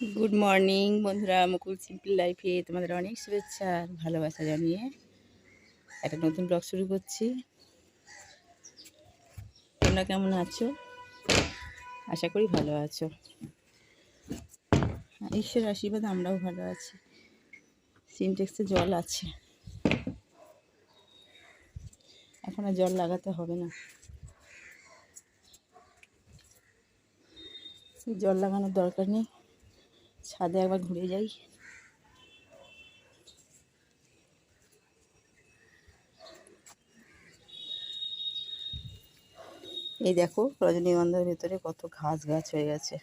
Good morning বন্ধুরা, মুকুল simple লাইফে তোমাদের অনেক শুভেচ্ছা আর ভালোবাসা জানিয়ে একটা নতুন ব্লগ শুরু করছি। তোমরা কেমন আছো? আশা করি ভালো আছো। ঈশ্বর আশীর্বাদ আমরাও ভালো আছি। সিনটেক্সে জল আছে। এখন আর জল লাগাতে হবে না। জল লাগানোর দরকার নেই। ছাদে একবার ঘুরে যাই। এই দেখো রজনীগন্ধার ভেতরে কত ঘাস গাছ হয়ে গেছে।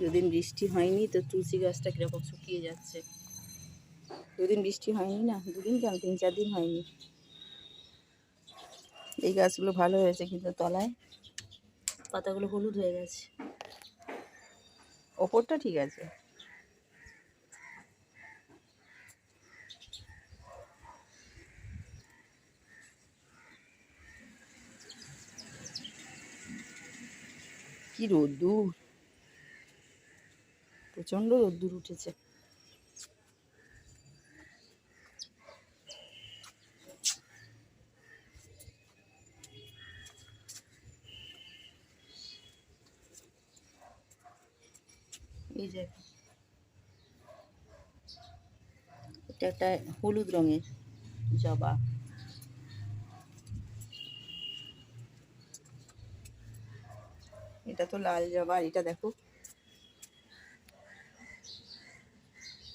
দুদিন বৃষ্টি হয়নি তো তুলসী গাছটা কীরকম শুকিয়ে যাচ্ছে। দুদিন বৃষ্টি হয়নি না? দুদিন কেন? তিন চার দিন হয়নি। এই গাছগুলো ভালো হয়েছে কিন্তু তলায়। পাতাগুলো হলুদ হয়ে গেছে। ওপরটা ঠিক আছে। কি রোদ্দুর। প্রচণ্ড রোদ্দুর উঠেছে। এই যে এটা একটা হলুদ রঙের জবা। এটা তো লাল জবা, আর এটা দেখো।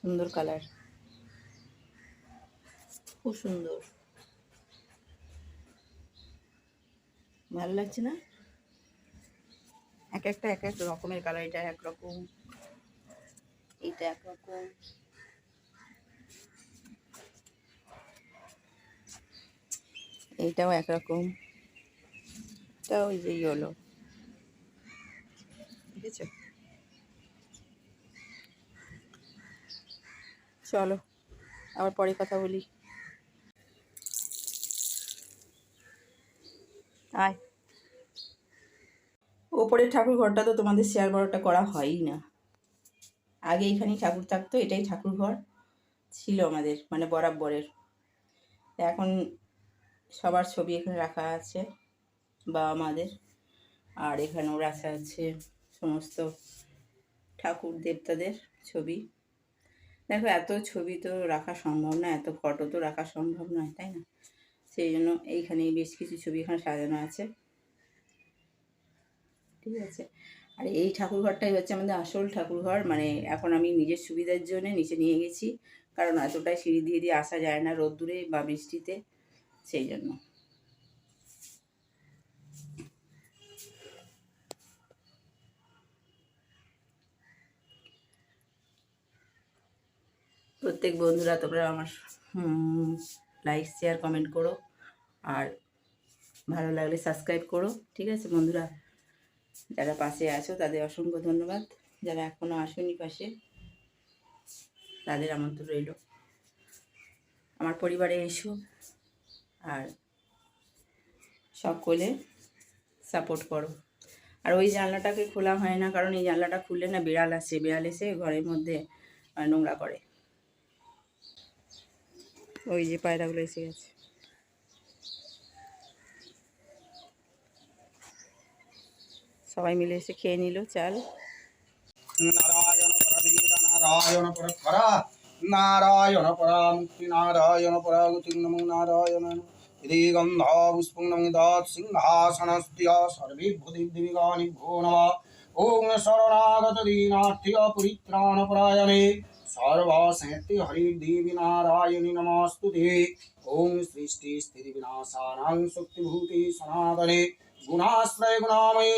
সুন্দর কালার। খুব সুন্দর। ভালো লাগছে না? এক একটা এক এক রকমের কালার, এটা একরকম এটা একরকম এইটাও একরকম এটাও ওই যে হলো চলো, আবার পরে কথা বলি। আয়। ওপরের ঠাকুর ঘরটা তো তোমাদের শেয়ার বড়টা করা হয়ই না। আগে এখানেই ঠাকুর থাকতো, এটাই ঠাকুর ঘর ছিল আমাদের মানে বরাবরের। এখন সবার ছবি এখানে রাখা আছে বাবা মাদের আর এখানেও রাখা আছে সমস্ত ঠাকুর দেবতাদের ছবি। দেখো, এত ছবি তো রাখা সম্ভব না, এত ফটো তো রাখা সম্ভব নয়, তাই না? সেই জন্য এইখানে বেশ কিছু ছবি এখানে সাজানো আছে। ঠিক আছে? আর এই ঠাকুরঘরটাই হচ্ছে আমাদের আসল ঠাকুরঘর। মানে এখন আমি নিজের সুবিধার জন্য নিচে নিয়ে গেছি, কারণ এতটাই সিঁড়ি দিয়ে দিয়ে আসা যায় না রোদ্দুরে বা বৃষ্টিতে, সেই জন্য। প্রত্যেক বন্ধুরা তোমরা আমার লাইক শেয়ার কমেন্ট করো। আর ভালো লাগলে সাবস্ক্রাইব করো, ঠিক আছে বন্ধুরা? যারা পাশে আছো, তাদের অসংখ্য ধন্যবাদ। যারা এখনও আসেনি পাশে, তাদের আমন্ত্রণ রইল। আমার পরিবারে এসো আর সকলে সাপোর্ট করো। আর ওই জানলাটাকে খোলা হয় না, কারণ এই জানলাটা খুললে না বিড়াল আসে। বিড়াল এসে ঘরের মধ্যে নোংরা করে। ওই যে পায়রাগুলো এসে গেছে। সবাই মিলে এসে খেয়ে নিল, চাল। নারায়ণ নারায়ণ নারায়ণ পরামুক্তি নারায়ণ পরাগতি নমো নারায়ণ ইতি গন্ধা পুষ্পং নমো দাৎ সিংহাসনস্ত্য সর্বেভূতিদিবিগানি ভো নম ওং শরণাগত দীনার্থিয় পরিত্রাণ নারায়ণী নমস্তুতে ওং সৃষ্টি স্থিতি বিনাশানাং শক্তিভূতি সনাতনে গুণাশ্রয় গুণাময়ী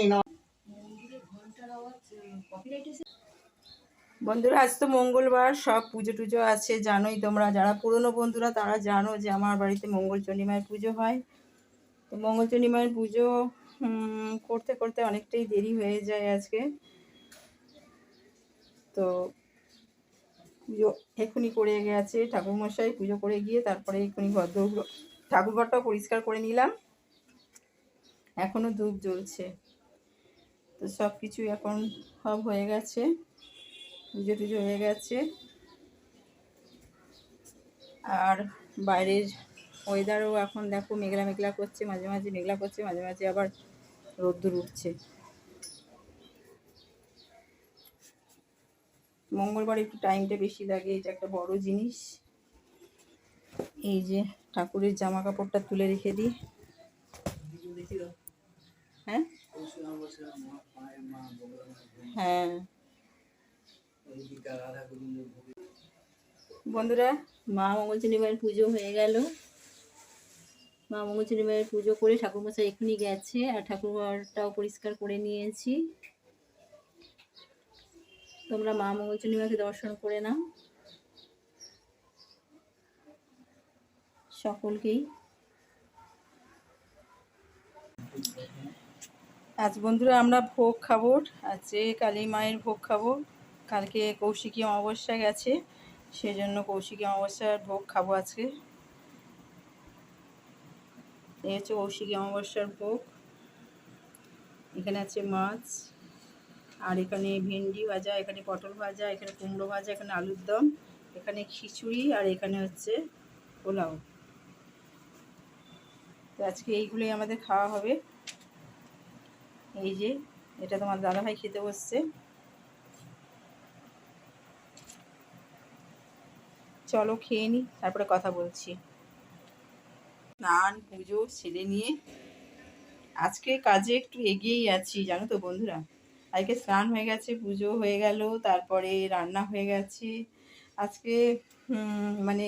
বন্ধুরা, আজ তো মঙ্গলবার, সব পুজো টুজো আছে, জানোই তোমরা, যারা পুরনো বন্ধুরা তারা জানো যে আমার বাড়িতে মঙ্গলচণ্ডী মায়ের পুজো হয়। তো মঙ্গলচণ্ডী মায়ের পুজো করতে করতে অনেকটাই দেরি হয়ে যায় আজকে। তো পুজো এক্ষুনি করে গেছে, ঠাকুরমশাই পুজো করে গিয়ে তারপরে এক্ষুনি ঘরদৌড় ঠাকুরঘরটাও পরিষ্কার করে নিলাম। এখনও ধূপ জ্বলছে। তো সব কিছু এখন সব হয়ে গেছে। পুজো টুজো হয়ে গেছে। আর বাইরের ওয়েদারও এখন দেখো মেঘলা মেঘলা করছে, মাঝে মাঝে মেঘলা করছে, মাঝে মাঝে আবার রোদ্দুর উঠছে। মঙ্গলবার একটু টাইমটা বেশি লাগে, এটা একটা বড় জিনিস। এই যে ঠাকুরের জামা কাপড়টা তুলে রেখে দিই। হ্যাঁ? হ্যাঁ। বন্ধুরা, মা মঙ্গলচন্ডী মায়ের পুজো হয়ে গেল। মা মঙ্গলচন্ডী মায়ের পুজো করে ঠাকুরমশাই এক্ষুনি গেছে আর ঠাকুরঘরটাও পরিষ্কার করে নিয়েছি। তোমরা মা মঙ্গলচন্ডী মাকে দর্শন করে নাও। সকলকেই। আজ বন্ধুরা আমরা ভোগ খাব, আজকে কালী মায়ের ভোগ খাব। কালকে কৌশিকী অমাবস্যা গেছে, সেজন্য কৌশিকী অমাবস্যার ভোগ খাব আজকে। এই হচ্ছে কৌশিকী অমাবস্যার ভোগ। এখানে আছে মাছ, আর এখানে ভেন্ডি ভাজা, এখানে পটল ভাজা, এখানে কুমড়ো ভাজা, এখানে আলুর দম, এখানে খিচুড়ি, আর এখানে হচ্ছে পোলাও। তো আজকে এইগুলোই আমাদের খাওয়া হবে। এই যে, এটা তোমার দাদাভাই খেতে বসছে। চলো খেয়ে নি, তারপরে কথা বলছি। স্নান, পুজো, ছেলে নিয়ে। আজকে কাজে একটু এগিয়েই আছি, জানো তো বন্ধুরা। আজকে স্নান হয়ে গেছে, পুজো হয়ে গেল, তারপরে রান্না হয়ে গেছে। আজকে মানে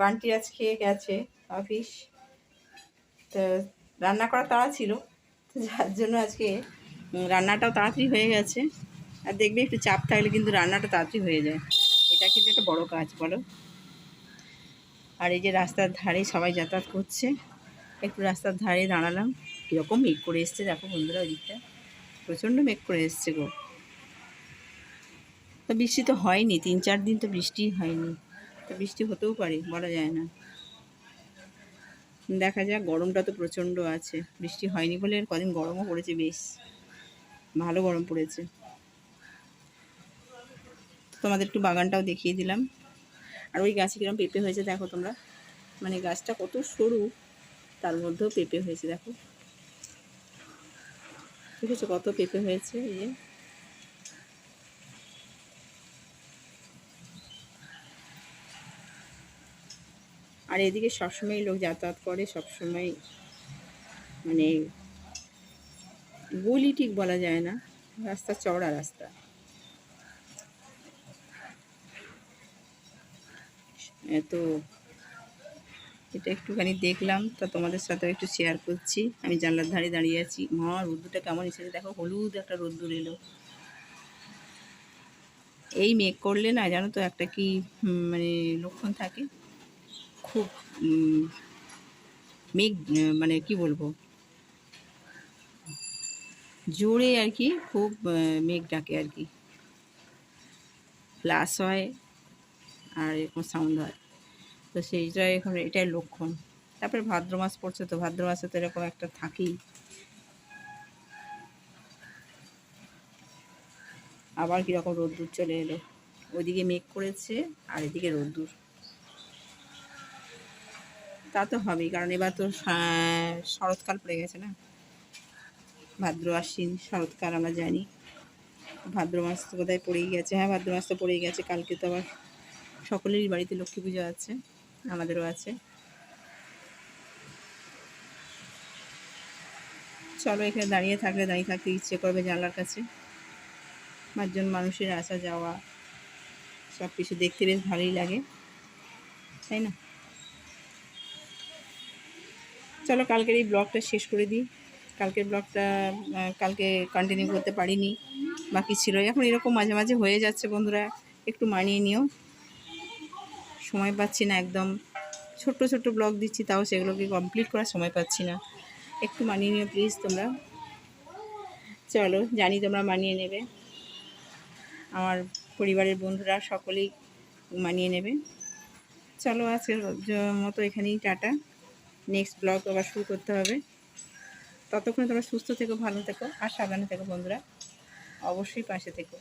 বান্টি আজকে গেছে অফিস তো, রান্না করা তাড়া ছিল। যার জন্য আজকে রান্নাটাও তাড়াতাড়ি হয়ে গেছে। আর দেখবে একটু চাপ থাকলে কিন্তু রান্নাটা তাড়াতাড়ি হয়ে যায়। এটা কিন্তু একটা বড় কাজ, বলো। আর এই যে রাস্তার ধারে সবাই যাতায়াত করছে, একটু রাস্তার ধারে দাঁড়ালাম। কীরকম মেঘ করে এসছে, দেখো বন্ধুরা ওই দিকটা প্রচণ্ড মেঘ করে এসছে গো। তো বৃষ্টি তো হয়নি, তিন চার দিন তো বৃষ্টি হয়নি। তো বৃষ্টি হতেও পারে, বলা যায় না। দেখা যাক, গরমটা তো প্রচণ্ড আছে। বৃষ্টি হয়নি বলে কদিন গরমও পড়েছে, বেশ। ভালো গরম পড়েছে। তোমাদের একটু বাগানটাও দেখিয়ে দিলাম। আর ওই গাছে কীরকম পেঁপে হয়েছে দেখো তোমরা। মানে গাছটা কত সরু, তার মধ্যেও পেঁপে হয়েছে, দেখো। দেখেছ কত পেঁপে হয়েছে, এই যে। আর এদিকে সবসময় লোক যাতায়াত করে, সবসময় মানে গলি ঠিক বলা যায় না, রাস্তা চওড়া রাস্তা। এত এটা একটুখানি দেখলাম, তা তোমাদের সাথেও একটু শেয়ার করছি। আমি জানলার ধারে দাঁড়িয়ে আছি। মা রোদ্দুরটা কেমন এসেছে? দেখো, হলুদ একটা রোদ্দুর এলো। এই মেঘ করলে না, জানো তো একটা কি মানে লক্ষণ থাকে। খুব মেঘ মানে কি বলব? জোরে আর কি খুব মেঘ ডাকে আর কি। প্লাস হয় আর এরকম সাউন্ড হয়। তো সেইটা এখন এটাই লক্ষণ। তারপরে ভাদ্র মাস পড়ছে তো, ভাদ্র মাসে তো এরকম একটা থাকেই। আবার কীরকম রোদ্দুর চলে এলো। ওইদিকে মেঘ করেছে আর এদিকে রোদ্দুর। তা তো হবেই, কারণ এবার তো শরৎকাল পড়ে গেছে না? ভাদ্র আশ্বিন, শরৎকাল আমরা জানি। ভাদ্র মাস তো কোথায় পড়েই গেছে। হ্যাঁ ভাদ্র মাস তো পড়েই গেছে, কালকে তো আবার সকলেরই বাড়িতে লক্ষ্মী পুজো আছে, আমাদেরও আছে। চলো এখানে দাঁড়িয়ে থাকলে দাঁড়িয়ে থাকতে ইচ্ছে করবে জানলার কাছে। পাঁচজন মানুষের আসা যাওয়া সব কিছু দেখতে বেশ ভালোই লাগে, তাই না? চলো কালকের এই ব্লগটা শেষ করে দিই। কালকের ব্লগটা কালকে কন্টিনিউ করতে পারিনি, বাকি ছিল। এখন এরকম মাঝে মাঝে হয়ে যাচ্ছে বন্ধুরা, একটু মানিয়ে নিও। সময় পাচ্ছি না একদম। ছোট্ট ছোট্ট ব্লগ দিচ্ছি, তাও সেগুলোকে কমপ্লিট করার সময় পাচ্ছি না। একটু মানিয়ে নিও প্লিজ তোমরা। চলো, জানি তোমরা মানিয়ে নেবে। আমার পরিবারের বন্ধুরা সকলেই মানিয়ে নেবে। চলো আজকের মতো এখানেই, টাটা। নেক্সট ব্লগ আবার শুরু করতে হবে। ততক্ষণে তোমরা সুস্থ থেকো, ভালো থেকো, আর সাবধানে থেকো বন্ধুরা। অবশ্যই পাশে থেকো।